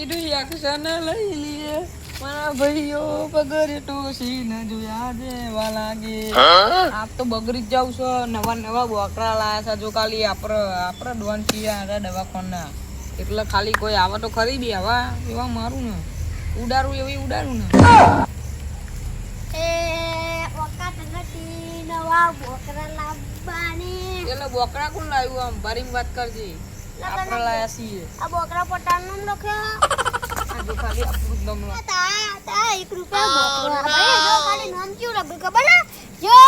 સીધું એક્શન લઈ લીએ. મારા ભાઈઓ પગરે ટોસી ન જોયા જેવા લાગે. આપ તો બગડી જ જાવ છો. નવા નવા બોકરા લાયા છે. જો ખાલી આપડે આપડે ડોન છીએ દવાખાના. એટલે ખાલી કોઈ આવે તો ખરી બી આવા. એવા મારું ને. ઉડાડું એવી ઉડાડું ને. એ ઓકાત નથી નવા બોકરા લાવવાની. એટલે બોકરા કોણ લાવ્યું આમ? બારીમાં વાત કરજે. આપણે લાયા છીએ આ બોકરા પટાનું લખ્યો આ જો ખાલી આપણું જ નામ લા- તા તા એક રૂપિયા બોકરા ભાઈ જો ખાલી નામ કેવું લખ્યું ખબર ને જો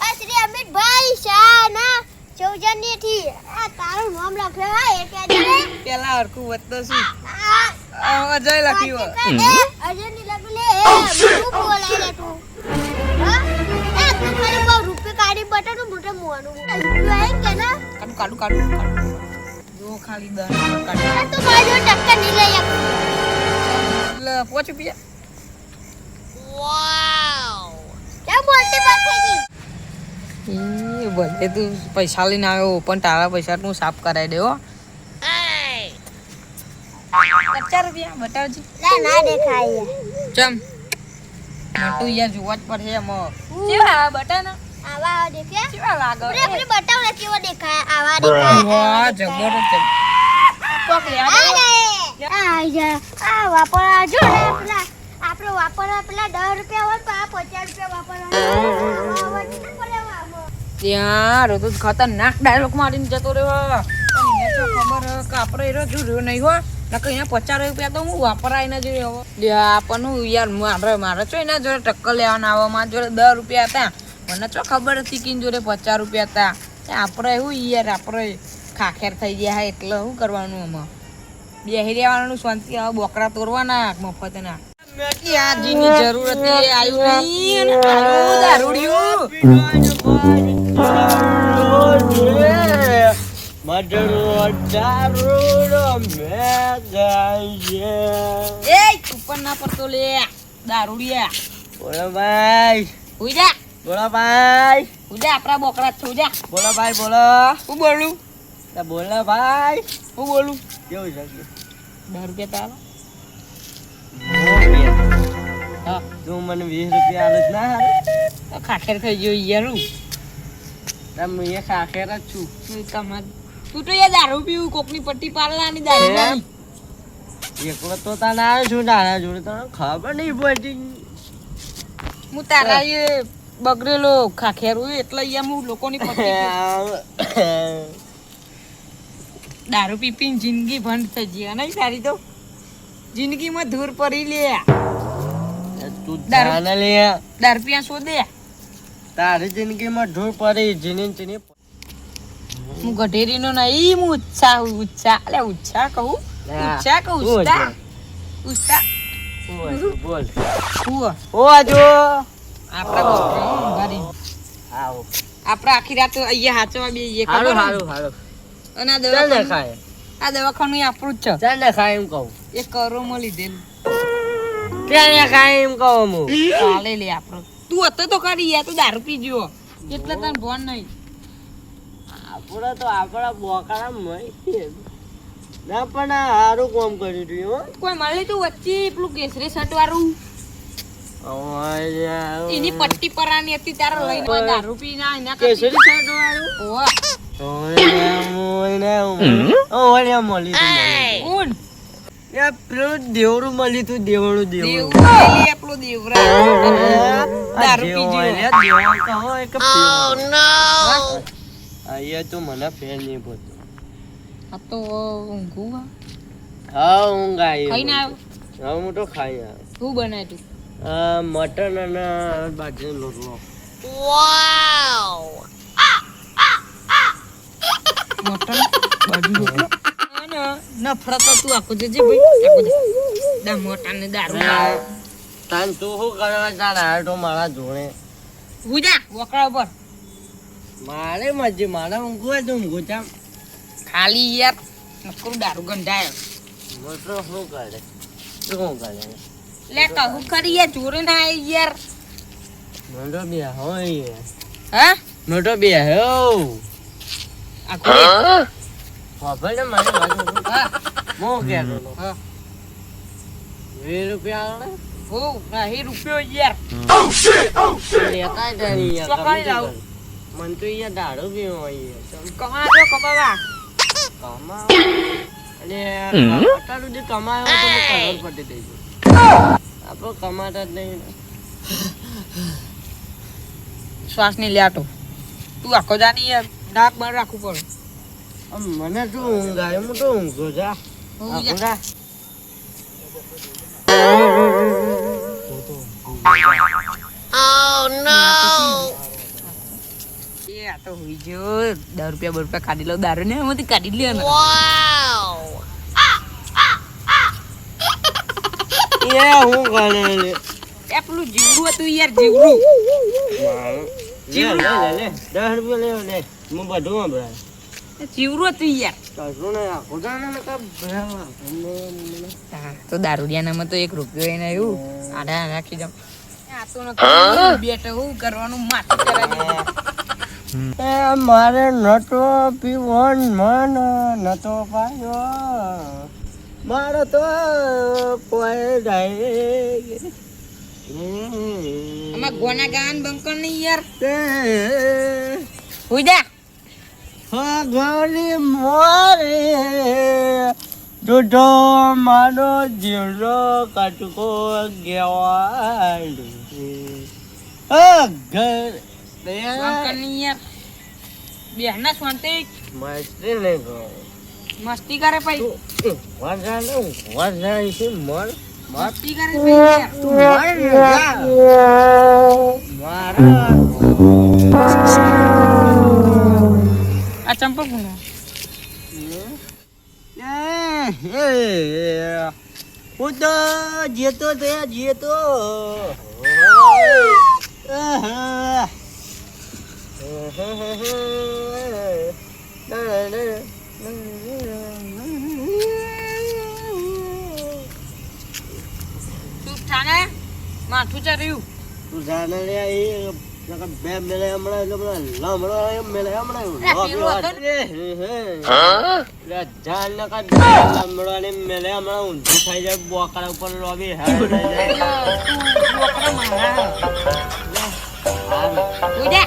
આ શ્રી અમિતભાઈ શાહના ચૌજન્યથી આ તારું નામ લખ્યો હા એ કે દે પેલા હરખું વધતો છે અજય લખ્યું દે. અજયની લખ્યું લે બધું બોલાય લે તું હા એ તું ખાલી બહુ રૂપિયા કાઢી બટાનું મોટે મોવાનું ના કાઢું કાઢું કાઢું જો ખાલી દસ આ તું મારી ટક્કર નહીં લઈ આપું એટલે પોચ રૂપિયા કેમ બોલતી એ ભલે તું પૈસા લઈને આવ્યો પણ તારા પૈસા તું સાફ કરાવી દેવો પચાસ રૂપિયા બતાવજે લે ના દેખાય ચમ મોટું યાર જોવા જ પડશે એમાં કેવા બટાના આવા દેખ્યા? કેવા લાગે? આપણે આપણે બતાવ ને કેવો દેખાય? આવા દેખાય? વાહ જબરજસ્ત કોક આ આ જા આ વાપરવા જો ને પેલા આપણે વાપરવા પેલા દસ રૂપિયા હોય તો આ પચાસ રૂપિયા વાપરવા. ત્યાં રોતો ખતરનાક ડાયલોગ મારીને જતો રહ્યો. પણ એને તો ખબર હે કે આપણે જો રહ્યો નહીં હોય નકર એના પચાસ રૂપિયા તો હું વાપરાય ના જોયો હવે આપણને યાર મારે મારે છો એના જોડે ટક્કર લેવાના આવવામાં જોડે દસ રૂપિયા હતા. મને તો ખબર હતી કે જોડે પચાસ રૂપિયા હતા. તે આપણે એવું યાર આપણે ખાખેર થઈ ગયા હા એટલે શું કરવાનું આમાં? બેહી રહેવાનું શાંતિ હવે બોકરા તોડવાના મફતના. આ જરૂર હતી આવ્યું નહીં આવ્યું ઉપર ના પડતો લે દારૂડિયા. બોલો ભાઈ. હુઈ જા. બોલો ભાઈ. હુઈ જા આપણા બોકરા છે, હુઈ જા. બોલો ભાઈ બોલો. હું બોલું? બોલો ભાઈ. હું બોલું? કેવું છે દસ રૂપિયા તારો તું મને વીસ રૂપિયા આલે ના હારે? ખાખેર ગયો યાર હું એ ખાખેર જ છું. તું તું તો યાર દારૂ પીવું કોકની પટ્ટી પાડવાની દારૂ? એકલો તો તને આવ્યો છું જોડે તને ખબર નહીં પડતી. હું તારા બગડેલો ખાખેર એટલે એમ હું લોકોની દારૂ પી જિંદગી ભંડ થઈ ગઈ. નહીં તારી તો જિંદગીમાં ધૂર પડી લે. તું દારૂ. દારૂ શોધે તારી જિંદગીમાં ધૂર પડી જીની જીની હું ગઢેરીનો નહીં હું ઉત્સાહ ઉત્સાહ અલે ઉત્સાહ કહું. ઉત્સાહ કહું ઉત્સાહ. ઉત્સાહ. બોલ. ઓ આજો. આપણા આવો. આપણે આખી રાત અહીંયા હાચવા બેહીએ ખબર હારું ને? હારું હારું. અને આ ચાલ ને આ દવાખાનું આપણું જ ચાલ ને એમ કહું. છે એક કરોમાં લીધેલું. ચાલ ને એમ કહું હું. ચાલે લે આપણો. તું હતો તો કરી યાર તું દારૂ પી ગયો એટલે તને ભોન નહીં. આપણે તો આપણા બોકારા મળી ના પણ હારું કામ કર્યું તું હો. કોઈ મળે તું વચ્ચે પેલું કેસરી શર્ટ વાળું. ઓય એની પટ્ટી પરાની હતી ત્યારે લઈને દારૂ પી ના એના કેસરી શર્ટ વાળું તું તું તો તો હા. તો ખાઈ આ શું બનાય તું? મટન અને બાજરીનો રોટલો મટન બાજુ રોટલો. નફરત તો આખું જજે ભાઈ આખો જજે. દા મોટા ને દારૂ. તાન તું શું કરવા તાર તો મારા જોડે. હું જા વકડા ઉપર. મારે મજે મારા ઊંઘવા તું ઊંઘું ખાલી યાર નકરું દારૂ ગંધાય. મોટો શું કરે? શું કરે? લે કહું ખરી યાર ચોરે ના આવી યાર. મોટો બે હોય હા? મોટો બે હો? આખું લે. ને મને બાજુ હા. હું કહેતો હા. વીસ રૂપિયા? હો એ રૂપિયો યાર. તે લાવું. મને તો યાર પીવો હોય યાર. કમા કમાવા. કમાવા? અને કમાયો તો ખબર પડતી. આપણે કમાતા જ નહીં ને. શ્વાસની લ્યાટો તું આખો જાની યાર નાક બંધ રાખવું પડે આમ મને તો ઊંઘ આવે હું તો ઊંઘો જા ઊંઘ આખું જા. જા. એ આ તો હોઈ ગયો દસ રૂપિયા બર રૂપિયા કાઢી લો દારૂ ને એમાંથી કાઢી લે ને એ હું કરે લે. એ પેલું જીવડું હતું યાર જીવડું. જીવડું લે, લે, લે, લે. દસ રૂપિયા લે, લે. હું બધું હા, તો દારૂડિયાનામાં તો એક રૂપિયો એને એવું આડા રાખી દઉં. આ તો બેઠો હું? કરવાનું માથું કરાવી દીધું. એ મારે નતો પીવો મન નતો પાયો. મારે તો આમાં ગોના ગાન બંકર નહીં યાર. તે હુઈ જા. મોરે દૂધો મારો જીવડો કટકો ગેવાડું. ઘર બંકર નહીં યાર. બેહના શાંતિ. મસ્તી નહીં મસ્તી કરે પછી વધારે વધારે છે મર મસ્તી કરે પછી યાર આ ચંપકનું હું તો જેતો તે જેતો તું થાને માથું ચર્યું તું જાને લે એ બે મેલે હમણાં એટલે બધા લમણો એમ મેલે હમણાં ને? લે જાણ ને મેલે હમણાં ઊંધું થઈ જાય બોકડા ઉપર લોબી હેડ થઈ મારા હારું. હુઈ જા.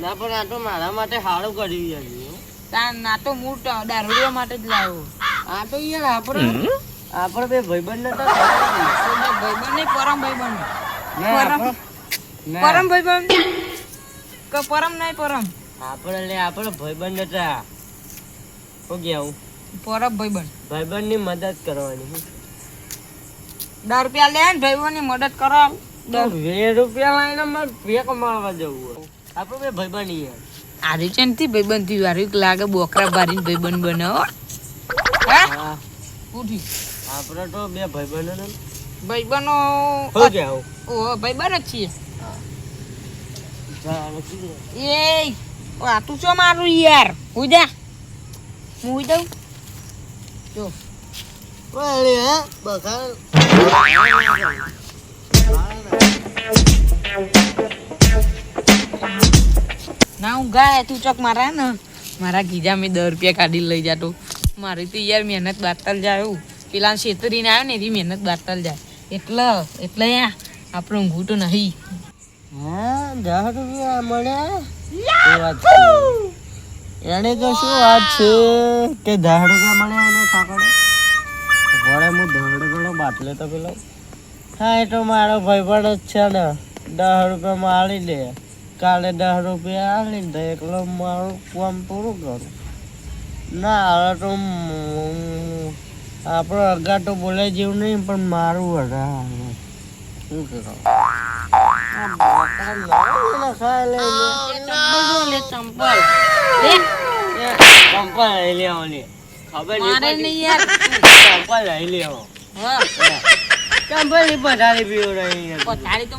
ના પણ આ તો મારા માટે સારું કર્યું યાર ના તો મૂળ દારૂડિયા માટે જ લાવ્યો. આ તો યાર આપણે આપણે બે ભાઈબંધ નતા ભાઈબંધ નહીં પરમ ભાઈબંધ. પરમ પરમ ભાઈબંધ? કે પરમ નહીં પરમ? આપણે લે આપણે ભાઈબંધ હતા. ગયા હું પરમ ભાઈબંધ. ભાઈબંધની મદદ કરવાની. દસ રૂપિયા લે ને ભાઈબંધની મદદ કરો બે રૂપિયા લઈને મારે પેક મારવા જવું આપણે બે ભાઈબંધ યાર આરી છે ને ભાઈબંધ. થી વારી લાગે બોકરા બારીને ભાઈબંધ બનાવો હા. ઉઠી. આપણે તો બે ભાઈબંધ ને ભાઈબંધો શું કેવું ઓ બહેન જ છીએ. એ આ તું શું મારું યાર? હું દે હું હુઈ દઉં જો. ના હું ગાય તું ચોક મારા ને? મારા ગીજા મેં દસ રૂપિયા કાઢી લઈ જાતો મારી તો યાર મહેનત બાતલ જાય પેલા છેતરીને આવ્યો ને એની મહેનત બાતલ જાય. એટલે એટલે આપણો ઘૂંટો નહીં. હા દસ રૂપિયા મળ્યા એને તો શું વાત છે કે દસ રૂપિયા મળ્યા એને કાકડે વળે હું દસ રૂપિયાનો બાટલે તો પેલો. હા એ તો મારો ભાઈબંધ જ છે ને. દસ રૂપિયા મારી લે કાલે દસ રૂપિયા આલી દે એકલો મારું કામ પૂરું કરું. ના હવે તો આપણો અગા તો બોલાય જેવું નહીં પણ મારું અઢા શું કરું? પથારી નહીં પથારી તો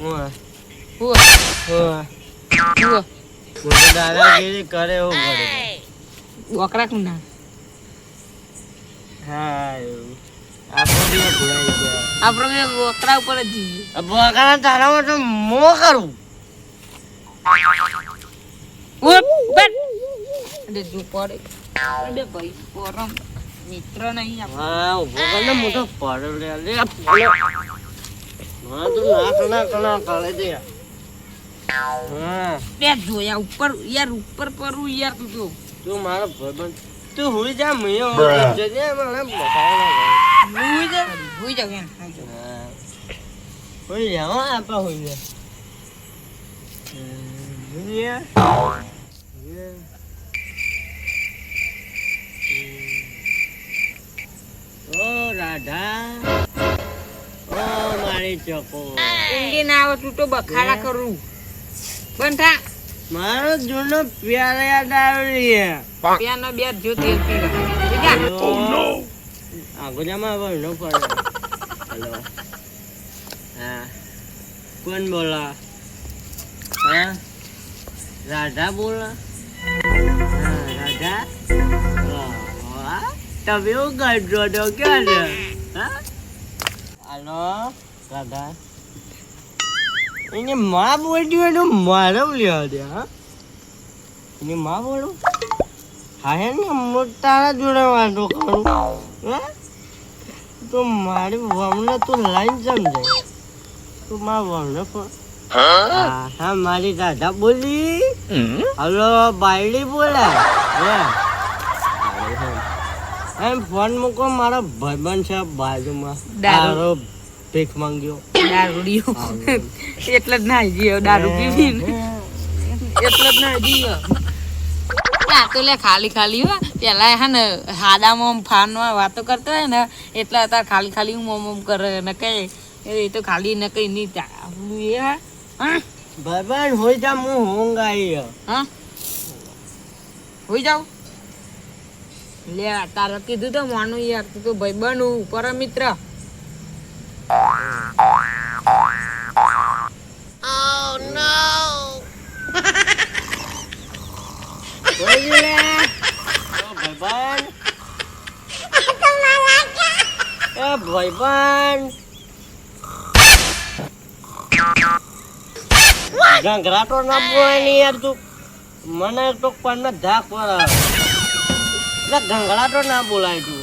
હું? હો હે હું હું દાદાગીરી કરે એવું કરે. હા આપણો ઉપર જ જઈએ તારામાં તો મો કરું. મિત્ર નહીં મોટો પડો હા તું દે. હા. બે જોયા ઉપર યાર ઉપર પરું યાર તું તો તું મારો ભાઈબંધ. તું હુઈ જા મિયો જજે મને બતાવ ના હુઈ જા હુઈ જા હુઈ. હા. આપા હુઈ રાધા. ઓ મારી ચોકો ઊંઘી ના આવે તું તો બખાડા કરું. બંધ મારો જૂનો પ્યાર યાદ આવી પેનો બે જો તેલ પી લે. હુઈ જા. આ ગુજામાં પડે. હેલો. હા. કોણ બોલા? હા? રાધા બોલા? રાધા. તમે એવું કરજો તો ક્યાં છે? હા? હાલો રાધા. એને માં બોલ્યું એનું તો મારે લ્યો દે હા? એને માં બોલું? હા હે ને હું તારા જોડે વાંધો કરું હે? તો મારી વમને તું લાઈન સમજે તું મારા વમને પણ હા હા મારી દાદા બોલી. હલો બાયડી બોલે હે? એમ ફોન મૂકો મારો ભાઈબંધ છે બાજુમાં. દારૂ. ભીખ માંગ્યો. દારૂડિયો. એટલે જ ના જીયો દારૂ પીવી એટલે જ ના જીયો આ તો લે ખાલી ખાલી હોય પેલા હે ને હાદામાં ફાનમાં વાતો કરતા હોય ને એટલે અત્યારે ખાલી ખાલી મોમ મોમ કરે ને કઈ એ તો ખાલી ને કઈ નહીં એ ભાઈબંધ હોય જા હું હોંગ આવી હા? હોઈ જાવ લે તારે કીધું તો માનું યાર તું તો ભાઈ બનવું પર મિત્ર ગંગરાટો ના બોય ને યાર તું. મને તો પણ ધાક પર ગંગરાટો ના બોલાય તું.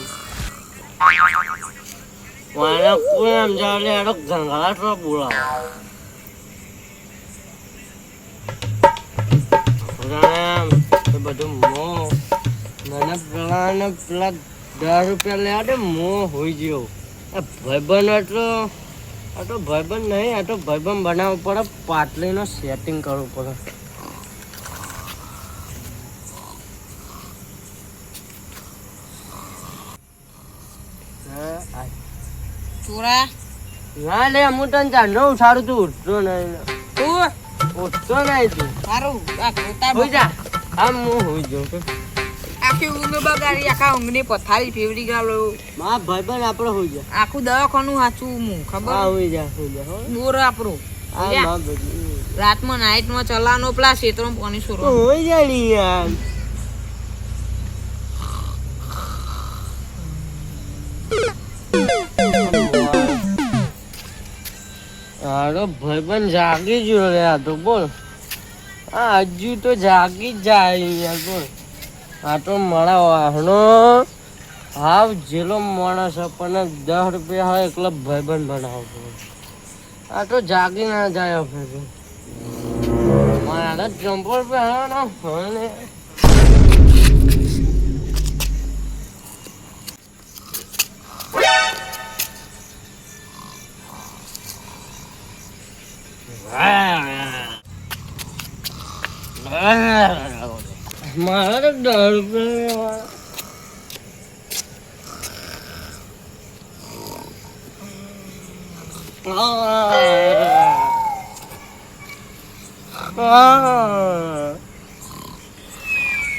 મને કોઈ સમજાવે લે એનો ગંગરાટો બોલાવ. બધું મો. મને પેલા પેલા દસ રૂપિયા લેવા દે મો હોઈ ગયો. ભાઈબંધ એટલો, આ તો ભાઈબંધ નહીં, આ ભાઈબંધ બનાવવો પડે, પાટલીનો સેટિંગ કરવું પડે હા, આ- ચોરા ના લે હું તને ચાંદો સારું તું. ઉઠતો નહીં તું ઉઠતો નહીં તું. સારું આ ખોટા હોઈ જા. આમ હું હોઈ જાઉં. આખી ઊંઘ બગાડી આખા ઊંઘની પથારી ફેવડી ગાલો મા ભાઈબંધ આપણે હોઈ જા. આખું દવાખાનું સાચું હું હા ખબર હોઈ જા હોઈ જા હો. બોર આપણું રાતમાં નાઈટમાં ચલાનો પેલા ક્ષેત્રમાં પાણી તો હોઈ જાય યાર. ભાઈબંધ જાગી ગયો રહ્યા તો બોલ. આ હજુ તો જાગી જ જાય બોલ. આ તો મારા વાહનો હાવ જેલો માણસ પણ દસ રૂપિયા હોય એકલો ભાઈબંધ બનાવો આ તો જાગી ના જાય ભાઈબંધ મારા ચંપલ પહેરવાનો હોય ને. મારા તો દસ રૂપિયા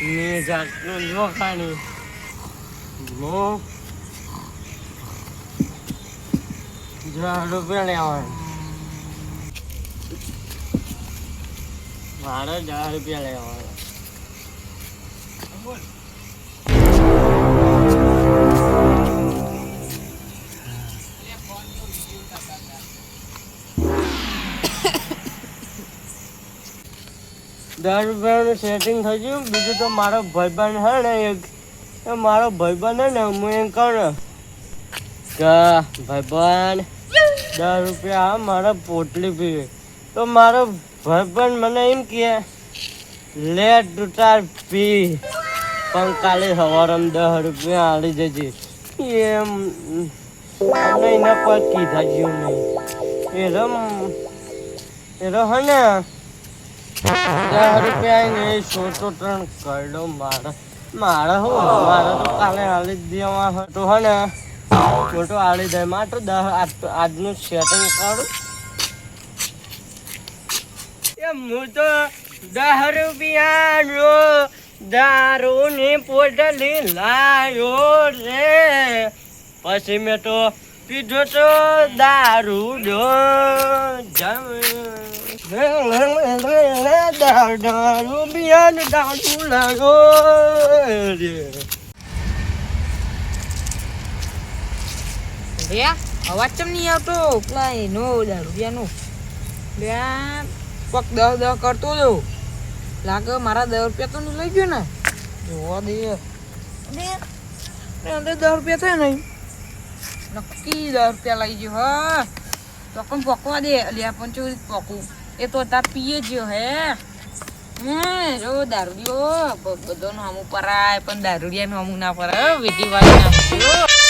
મેં જાતનું જોખાણી મો દસ રૂપિયા લેવાના ભાડે હજાર રૂપિયા લેવાના દસ રૂપિયાનું સેટિંગ થઈ ગયું. બીજું તો મારો ભાઈબંધ હે ને એક. એ મારો ભાઈબંધ હે ને, હું એમ કહું ને ભાઈબંધ, દસ રૂપિયા, મારા પોટલી પીવે તો મારો ભાઈબંધ મને એમ કહે, લે ટૂટાર પી, પણ કાલે સવારે દસ રૂપિયા આલી જજે એમ મને એના પર કીધા જેવું નહીં. એ રમ, એ રહ ને દસ રૂપિયા ને એ સોટો ત્રણ કરડો મારા, મારે હું, મારે તો કાલે આલી જ દેવા હતો હે ને છોટો આલી દે, મારે દસ આજનું સેટિંગ કરું એ હું તો દહ રૂપિયાનો દારૂની પોટલી લાયો રે. પછી મેં તો પીધો તો દારૂ ડો દારૂ બિયાનો દારૂ લાયો રે અવાજ ચમ નહીં આવતો? પેલા એનો દારૂ રૂપિયાનો લે કોક દસ દસ કરતો જો લાગે મારા દસ રૂપિયા તો લઈ ગયો ને. જોવા દે. અંદર દસ રૂપિયા થાય નહીં. નક્કી દસ રૂપિયા લઈ ગયો હા. તો પણ પકવા દે. અલ્યા પણ ચોરી પકવું એ તો તાર પીએ જ્યો હે. હમ જો દારૂડિયો. બધો નામું પરાય પણ દારૂડિયા નામું ના પરાય વિધિ વાળી નામ